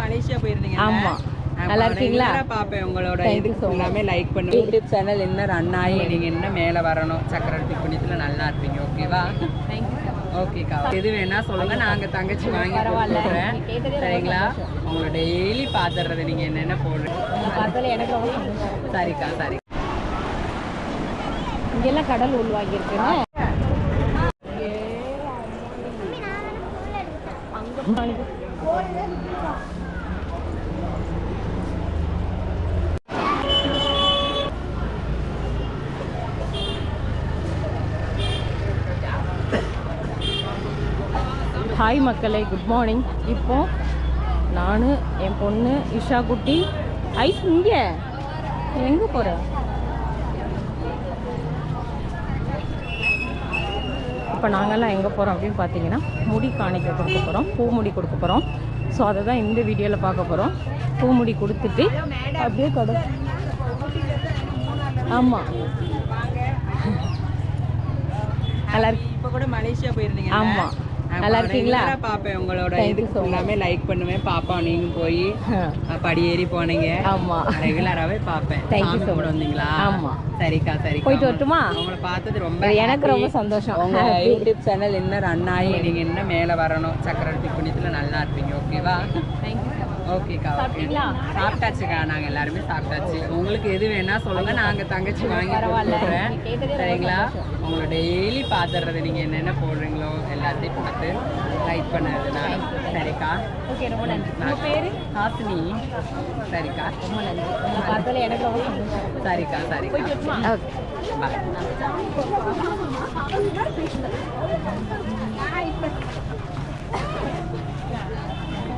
Malaysia போயிருந்தீங்க ஆமா. நல்லா இருக்கீங்களா? பாப்பேன் உங்களோட much. எல்லாமே லைக் பண்ணுங்க. யூடியூப் சேனல் என்ன ரன் ஆகி நீங்க என்ன மேல வரணும்? சக்கரவர்த்தி புண்ணியத்துல நல்லா இருப்பீங்க ஓகேவா? ஓகேக்கா. எது வேணா சொல்லுங்க நாங்க தங்கச்சி வாங்கி ரொம்ப சரிங்களா. உங்களை டெய்லி பாத்துறது நீங்க என்னென்ன போடுறீங்க? எனக்கு சரிக்கா சரி. இங்கெல்லாம் கடல் உள்வாங்கியிருக்குன்னு ஹாய் மக்களே குட் மார்னிங் இப்போ நான் என் பொண்ணு இஷா குட்டி. ஐஸ் இங்கே எங்கே போகிற இப்போ நாங்கள்லாம் எங்கே போகிறோம் அப்படின்னு பார்த்தீங்கன்னா முடி காணிக்க கொடுக்க போகிறோம் பூ முடி கொடுக்க போகிறோம் ஸோ அதை தான் இந்த வீடியோவில் பார்க்க போகிறோம் பூ முடி கொடுத்துட்டு அப்படியே கடை ஆமாம் நல்லா இருக்கு இப்ப கூட மலேசியா போயிருந்தீங்க ஆமா. நல்லா இருக்கீங்களா? பாப்பேன் உங்களோட much. எல்லாமே லைக் பண்ணுவேன் பாப்பா நீங்க போய் படி ஏறி போனீங்க ஆமாம் ரெகுலராகவே பாப்பேன் so கூட much. வந்தீங்களா ஆமா. சரிக்கா சரி போயிட்டு வரட்டுமா? உங்களை பார்த்தது ரொம்ப எனக்கு. ரொம்ப சந்தோஷம். உங்க. யூடியூப் சேனல் என்ன ரன் ஆகி நீங்க என்ன மேல வரணும் சக்கரவர்த்தி புண்ணியத்துல நல்லா இருப்பீங்க ஓகேவா ஓகேக்கா ஓகே சாப்பிட்டீங்களா? சாப்பிட்டாச்சுக்கா நாங்க எல்லாருமே சாப்பிட்டாச்சு உங்களுக்கு எது வேணா சொல்லுங்க நாங்க தங்கச்சி வாங்கி பரவாயில்ல. சரிங்களா. உங்களை டெய்லி பாத்துறது நீங்க என்னென்ன போடுறீங்களோ எல்லாத்தையும் பார்த்து லைக் பண்ணது நான் சரிக்கா. ஓகே ரொம்ப நன்றி. உங்கள் பேர்? ஹாசினி. சரிக்கா. ரொம்ப நன்றி. உங்களை பார்த்ததுல எனக்கு ரொம்ப சந்தோஷம். சரிக்கா?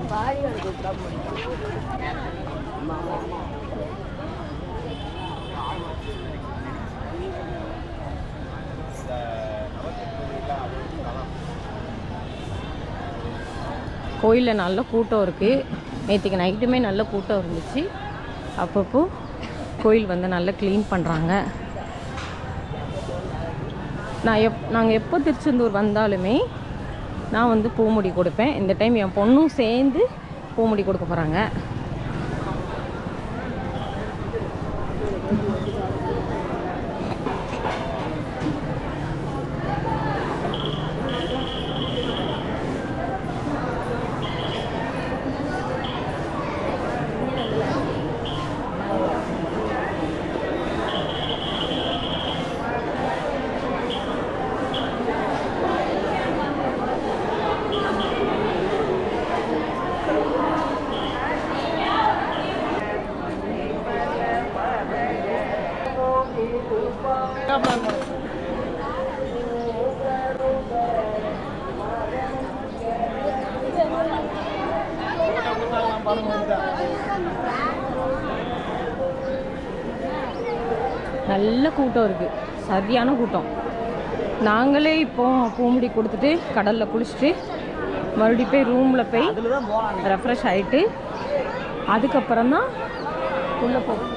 பாய் கோயிலில் நல்ல கூட்டம் இருக்குது நேற்றுக்கு நைட்டுமே நல்ல கூட்டம் இருந்துச்சு. அப்பப்போ கோயில் வந்து நல்லா க்ளீன் பண்ணுறாங்க நான் எப் நாங்கள் எப்போ திருச்செந்தூர் வந்தாலுமே நான் வந்து பூமுடி கொடுப்பேன். இந்த டைம் என் பொண்ணும் சேர்ந்து பூமுடி கொடுக்க போகிறாங்க நல்ல கூட்டம் இருக்குது சரியான கூட்டம். நாங்களே இப்போ பூமுடி கொடுத்துட்டு கடலில் குளிச்சுட்டு மறுபடியும் போய் ரூமில் போய் ரெஃப்ரெஷ் ஆகிட்டு அதுக்கப்புறம் தான் உள்ளே போகும்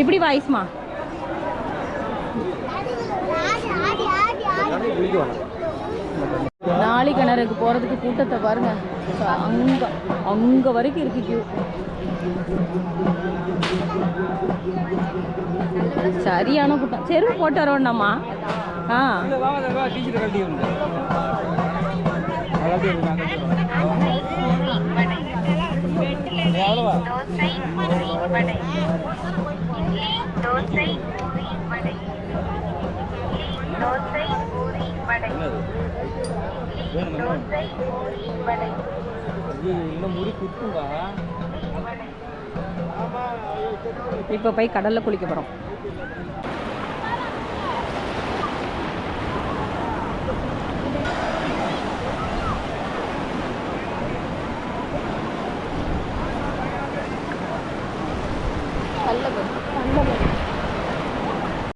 இப்படி வாய்ஸ்மா? நாளை கிணறுக்கு போகிறதுக்கு கூட்டத்தை பாருங்க. அங்கே அங்கே வரைக்கும் இருக்கு கியூ சரியான கூட்டம். செருப்பு போட்டு தோசை பூரி வடை. இப்போ போய் கடல்ல குளிக்க போகிறோம்